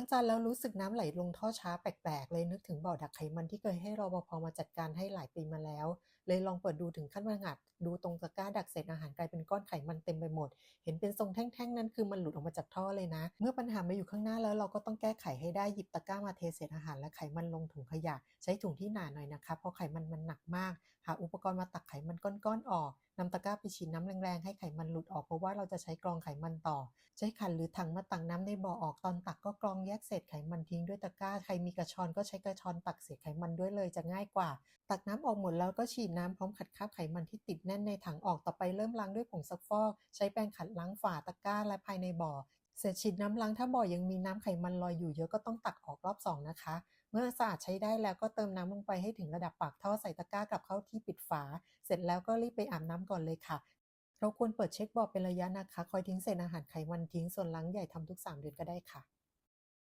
างจานแล้วรู้สึกน้ำไหลลงท่อช้าแปลกๆ เลยนึกถึงบ่อดักไขมันที่เคยให้รปภมาจัดการให้หลายปีมาแล้วเลยลองเปิดดูถึงขั้นว่างัด ดูตรงตะกร้าดักเศษอาหารกลายเป็นก้อนไขมันเต็มไปหมด เห็นเป็นทรงแท่งๆ นั้นคือมันหลุดออกมาจากท่อเลยนะ เมื่อปัญหามาอยู่ข้างหน้าแล้วเราก็ต้องแก้ไขให้ได้หยิบตะกร้ามาเทเศษอาหารและไขมันลงถุงขยะ ใช้ถุงที่หนาหน่อยนะคะเพราะไขมันมันหนักมาก หาอุปกรณ์มาตักไขมันก้อนๆออกนำตะกร้าไปฉีดน้ำแรงๆ ให้ไขมันหลุดออกเพราะว่าเราจะใช้กรองไขมันต่อ ใช้ขันหรือถังมาตักน้ำในบ่อออกตอนตักก็กรองแยกเศษไขมันทิ้งด้วยตะกร้า ใครมีกระชอนก็ใช้กระชอนตักเศษไขมันด้วยเลยจะง่ายกว่า ตักน้ำออกหมดแล้วก็ฉีดน้ำพร้อมขัดคราบไขมันที่ติดแน่นในถังออกต่อไปเริ่มล้างด้วยผงซักฟอก ใช้แปรงขัดล้างฝาตะกร้าและภายในบ่อ เสร็จฉีดน้ำล้างถ้าบ่อยังมีน้ำไขมันลอยอยู่เยอะก็ต้องตักออกรอบสองนะคะ เมื่อสะอาดใช้ได้แล้วก็เติมน้ำลงไปให้ถึงระดับปากท่อใส่ตะกร้ากลับเข้าที่ปิดฝา เสร็จแล้วก็รีบไปอาบน้ำก่อนเลยค่ะเราควรเปิดเช็คบ่อเป็นระยะนะคะ คอยทิ้งเศษอาหารไขมันทิ้งส่วนล้างใหญ่ทำทุก 3 เดือนก็ได้ค่ะ